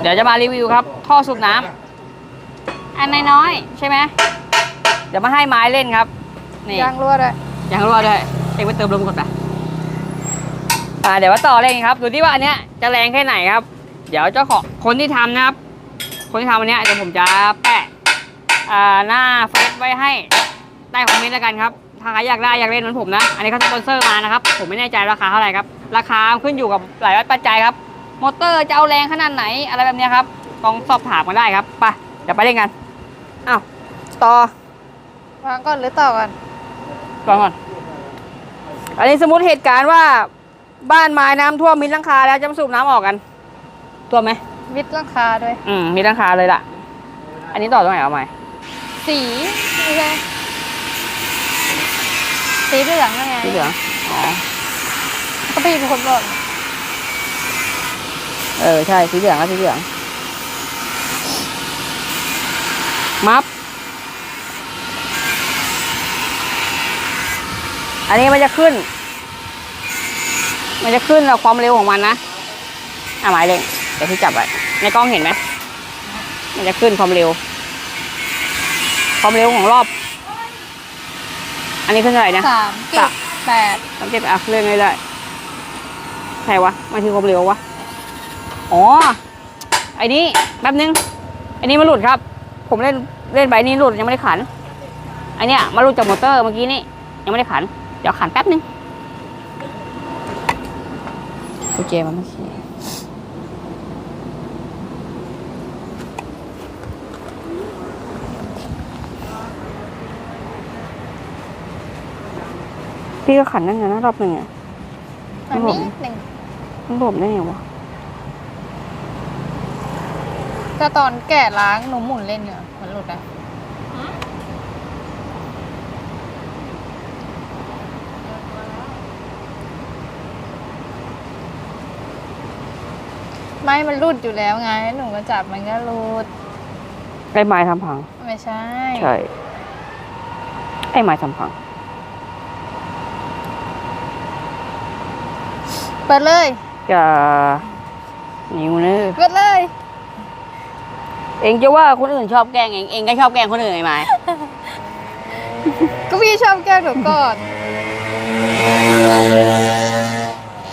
เดี๋ยวจะมารีวิวครับ ท่อสูบน้ำอันน้อยๆใช่ไหมเดี๋ยวมาให้ไม้เล่นครับ นี่ยางรั่วด้วยยังรั่วด้วย เองไปเติมลมก่อนไปอ่าเดี๋ยวว่าต่อเลยครับ ดูที่ว่าอันเนี้ยจะแรงแค่ไหนครับ เดี๋ยวเจ้าของคนที่ทำนะครับ คนที่ทำอันเนี้ยเดี๋ยวผมจะแปะอ่าหน้าเฟซไว้ให้ใต้คอมเมนต์แล้วกันครับ ถ้าใครอยากได้อยากเล่นเหมือนผมนะ อันนี้เขาสปอนเซอร์มานะครับ ผมไม่แน่ใจราคาเท่าไหร่ครับ ราคาขึ้นอยู่กับหลายปัจจัยครับ มอเตอร์จะเอาแรงขนาดไหนอะไรแบบเนี้ยครับลองสอบถามกันได้ครับไปเดี๋ยวไปเล่นกันอ้าวต่อวางก่อนหรือต่อก่อนก่อนก่อนอันนี้สมมติเหตุการณ์ว่าบ้านไม้น้ำท่วมมิดหลังคาแล้วจะมาสูบน้ำออกกันท่วมไหมวิดหลังคาด้วยอืมมิดหลังคาเลยล่ะ อันนี้ต่อตรงไหนเอาไหมสีไม่ใช่สีเหลืองยังไงสีเหลืองอ๋อก็พี่เป็นคนบอก เออ ใช่ สีเหลืองก็สีเหลือง มัฟอันนี้มันจะขึ้น มันจะขึ้นแล้วความเร็วของมันนะอะหมายเลงเดี๋ยวพี่จับไว้ในกล้องเห็นไหม มันจะขึ้นความเร็ว ความเร็วของรอบ อันนี้ขึ้นเท่าไหร่นะสามเจ็ดแปดสามเจ็ดอะเรื่องอะไรได้ใช่วะ มันคือความเร็ววะ อ๋อไอ้นี่แป๊บนึงไอ้นี่มันหลุดครับ ผมเล่นเล่นใบนี้หลุดยังไม่ได้ขันไอเนี้ยมาหลุดจากมอเตอร์เมื่อกี้นี่ยังไม่ได้ขัน เดี๋ยวขันแป๊บนึงโอเคมันไม่ใช่พี่ก็ขันนั่นไงนะรอบหนึ่งอะอันนี้หนึ่งมันหลบได้ไงวะ ก็ตอนแก่ล้างหนูหมุนเล่นเนี่ยมันหลุดนะไม่มันหลุดอยู่แล้วไง หนูก็จับมันก็หลุดไอ้ไม้ทำพัง ไม่ใช่ ใช่ ไอ้ไม้ทำพัง เปิดเลย จะนิ้วเนอะเปิดเลย เองจะว่าคนอื่นชอบแกล้งเองเองก็ชอบแกล้งคนอื่นไอ้ไม้ก็พี่ชอบแกล้งหนูก่อน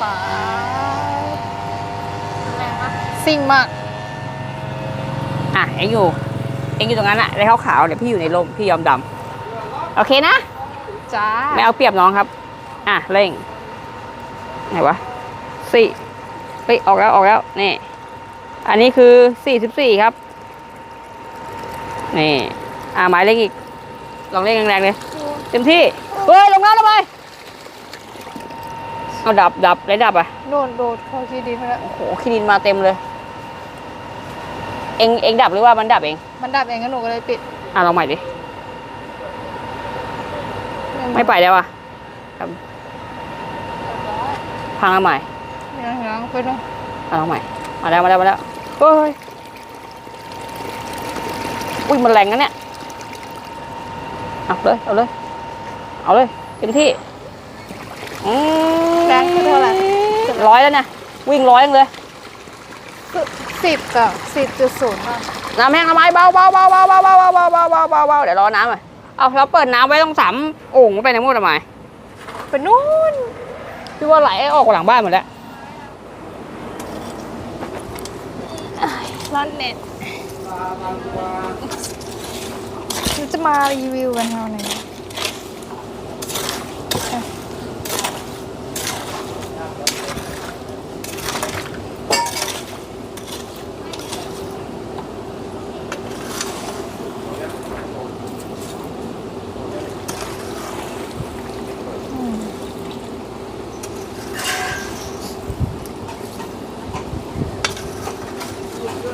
ป๋าซิ่งมาก อะเองอยู่ เองอยู่ตรงนั้นอะแล้วขาวๆเดี๋ยวพี่อยู่ในร่มพี่ยอมดำโอเคนะจ้าไม่เอาเปรียบน้องครับ อะเร่งไหนวะสี่เฮ้ยออกแล้วออกแล้วนี่อันนี้คือสี่สิบสี่ครับ นี่ อะหมายเร่งอีก ลองเร่งแรงๆเลย เต็มที่ เฮ้ย ลงน้ำทำไมเอาดับดับไรดับอะ โดนโดดเข้าที่ดินไปแล้วโอ้โหขี้ดินมาเต็มเลย เองเองดับหรือว่ามันดับเอง มันดับเองก็หนูก็เลยปิด อะลองใหม่ดิ ไม่ไปแล้วอะครับพังเอาใหม่ยังยังไปดูอะลองใหม่ มาแล้วมาแล้วมาแล้วเฮ้ย อุ้ยมันแรงนะเนี่ย เอาเลย เอาเลย เอาเลยเต็มที่อืมแรงคือเท่าไหร่ร้อยแล้วนะวิ่งร้อยยังเลยสิบกับสิบจุดศูนย์ค่ะน้ำแห้งทำไมเบาเบาเบาเบาเบาเบาเบาเบาเบาเบาเบาเบาเดี๋ยวรอน้ำหน่อยเอาเราเปิดน้ำไว้ต้องสามโอ่งมันไปในหมดทำไมไปนู่นพี่ว่าไหลออกหลังบ้านหมดแล้วร้อนเน็ตเรา จะมารีวิวกันเท่าไหร่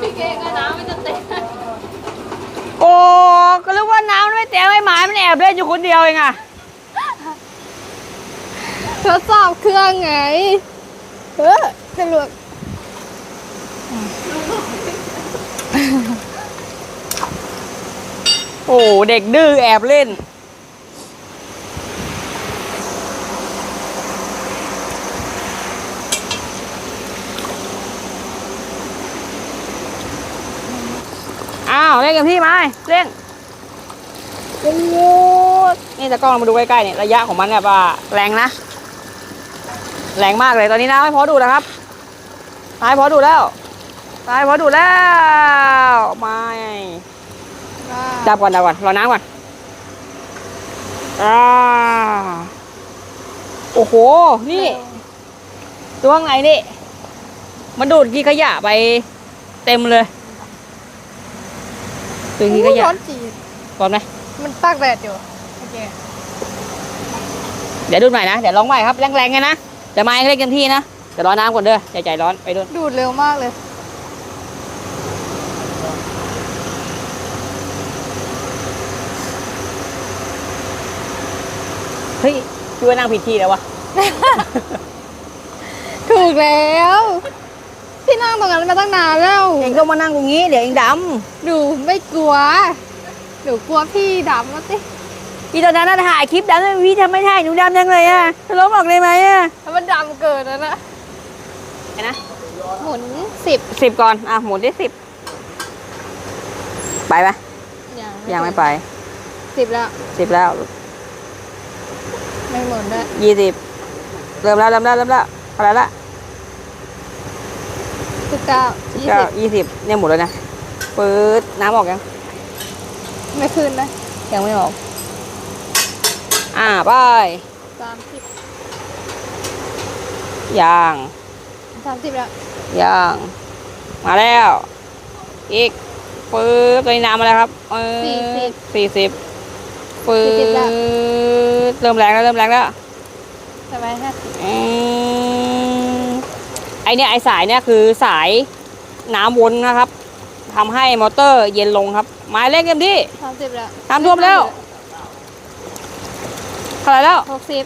พี่เกก็น้ำไม่จะเต็ม โอ้ก็รู้ว่าน้ำมันไม่เต็ มไอ้หมามันแอบเล่นอยู่คนเดียวเองอะทดสอบเครื่องไง เออสรุปโอ้เด็กดื้อแอบเล่นาว เล่นกันพี่ไม้เล่น โอ้โหนี่ตะกล้องมาดูใกล้ๆเนี่ยระยะของมันแบบว่าแรงนะ แรงมากเลยตอนนี้น้ำไม่พอดูดแล้วครับน้ำไม่พอดูดแล้วน้ำไม่พอดูดแล้วไม่ดับก่อนดับก่อนรอน้ำก่อนอ่าโอ้โห นี่ตัวข้างในนี่ มันดูดขี้ขยะไปเต็มเลยตัวขี้ขยะร้อนจีดก่อนไหม มันตากแดดอยู่ โอเค เดี๋ยวดูดใหม่นะ เดี๋ยวลองใหม่ครับ แรงๆไงนะเดี๋ยวไม้เล่นเต็มที่นะเดี๋ยวรอน้ำก่อนเด้ออย่าใจร้อนไปดูนดูดเร็วมากเลย เฮ้ยพี่ว่านั่งผิดที่แล้ววะ ถูกแล้วพี่นั่งตรงนั้นมาตั้งนานแล้ว เองต้องมานั่งตรงนี้ เดี๋ยวเองดหนูไม่กลัว หนูกลัวพี่ดำมาสิำพี่ตอนนั้นน่ะถ่ายคลิปดำแล้วพี่ทำไม่ถ่ายหนูดำยังเลยอะจะลบออกเลยไหมอะแล้วมันดำเกินแล้วนะเห็นนะหมุนสิบสิบก่อนอะหมุนได้สิบไปปะยังไม่ไปสิบแล้วสิบแล้วไม่หมุนด้วยยี่สิบเริ่มแล้วเริ่มแล้วเริ่มแล้วอะไรละสิบเก้ายี่เก้าสิบยี่สิบเนี่ยหมดแล้วนะปื๊ดน้ำออกยัง ไม่คืนนะ ยังไม่ออก อ่าไปสามสิบยางสามสิบแล้วยาง มาแล้ว อีกปื๊ดตัวนี้น้ำมาแล้วครับปื๊ดสี่สิบปื๊ดเริ่มแรงแล้วเริ่มแรงแล้วใช่ไหมห้าสิบอืมไอเนี่ยไอสายเนี่ยคือสายน้ำวนนะครับ ทำให้มอเตอร์เย็นลงครับไม้เล็กเต็มที่สามสิบแล้วน้ำท่วมแล้วเท่าไหร่แล้วหกสิบ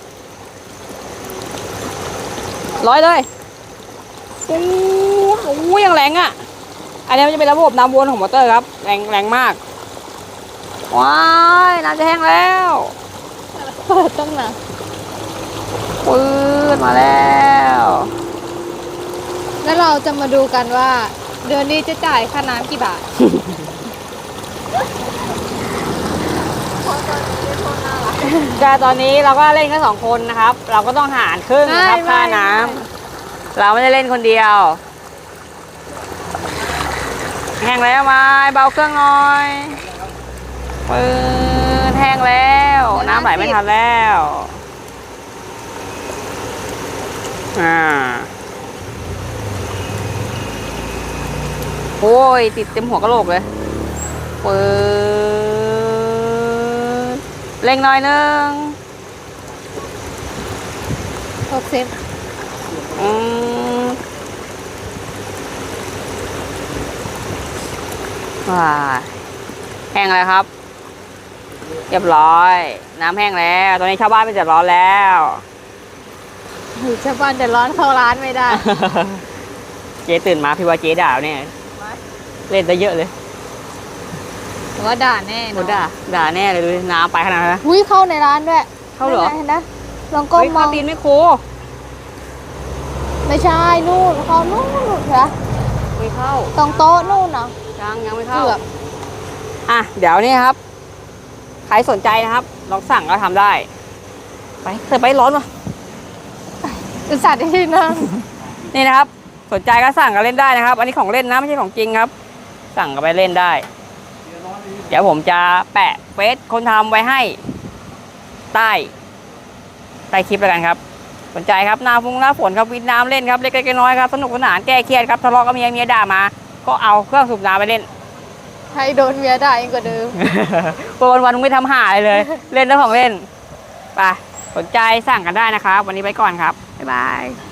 ร้อยเลยโอ้โหยังแรงอะ อันนี้มันจะเป็นระบบน้ำวนของมอเตอร์ครับ แรงแรงมาก ว้ายน้ำจะแห้งแล้วเปิดตั้งนานปื๊ดมาแล้ว แล้วเราจะมาดูกันว่า เดือนนี้จะจ่ายค่าน้ำกี่บาทแต่ตอนนี้เราก็เล่นแค่สองคนนะครับ เราก็ต้องหารครึ่งนะครับไม่ค่าไม่น้ำไม่เราไม่ได้เล่นคนเดียว แห้งแล้วไหมเบาเครื่องหน่อยปืนแห้งแล้ว น้ำไหลไม่ทันแล้ว อ่า โอ้ย ติดเต็มหัวกะโหลกเลยปืนเร่งหน่อยนึงหกสิบอืมว้าแห้งแล้วครับ เรียบร้อย น้ำแห้งแล้ว ตอนนี้ชาวบ้านไม่เดือดร้อนแล้วหูชาวบ้านเดือดร้อนเข้าร้านไม่ได้ เจ๊ตื่นมาพี่ว่าเจ๊ด่าเนี่ย เล่นได้เยอะเลยแต่ว่าด่าแน่โหด่าด่าแน่เลยดูดิน้ำไปขนาดนั้นนะ อุ้ยเข้าในร้านด้วยเข้าเหรอเห็นนะลองก้มเฮ้ยมคาองตีนไม่โคไม่ใช่นู่นเขานู่นเหรอไม่เข้าตรงโต๊ะนู่นเนาะยังยังไม่เข้า เกือบอะเดี๋ยวนี่ครับ ใครสนใจนะครับ ลองสั่งก็ทำได้ ไปเธอไปร้อนวะอุตส่าห์ที่นั่งนี่นะครับ สนใจก็สั่งก็เล่นได้นะครับ อันนี้ของเล่นนะไม่ใช่ของจริงครับ สั่งก็ไปเล่นได้ เดี๋ยวผมจะแปะเฟซคนทำไว้ให้ ใต้ ใต้คลิปแล้วกันครับ สนใจครับหน้าฟุ้งหน้าฝนครับวิดน้ำเล่นครับเล็กๆน้อยๆครับสนุกสนานแก้เครียดครับทะเลาะกับเมียเมียด่ามา ก็เอาเครื่องสูบน้ำไปเล่นให้โดนเมียด่าเองกว่าเดิมวันวันๆไม่ทำหาอะไรเลย เล่นแล้วของเล่นไปสนใจสั่งกันได้นะครับ วันนี้ไปก่อนครับ บ๊ายบาย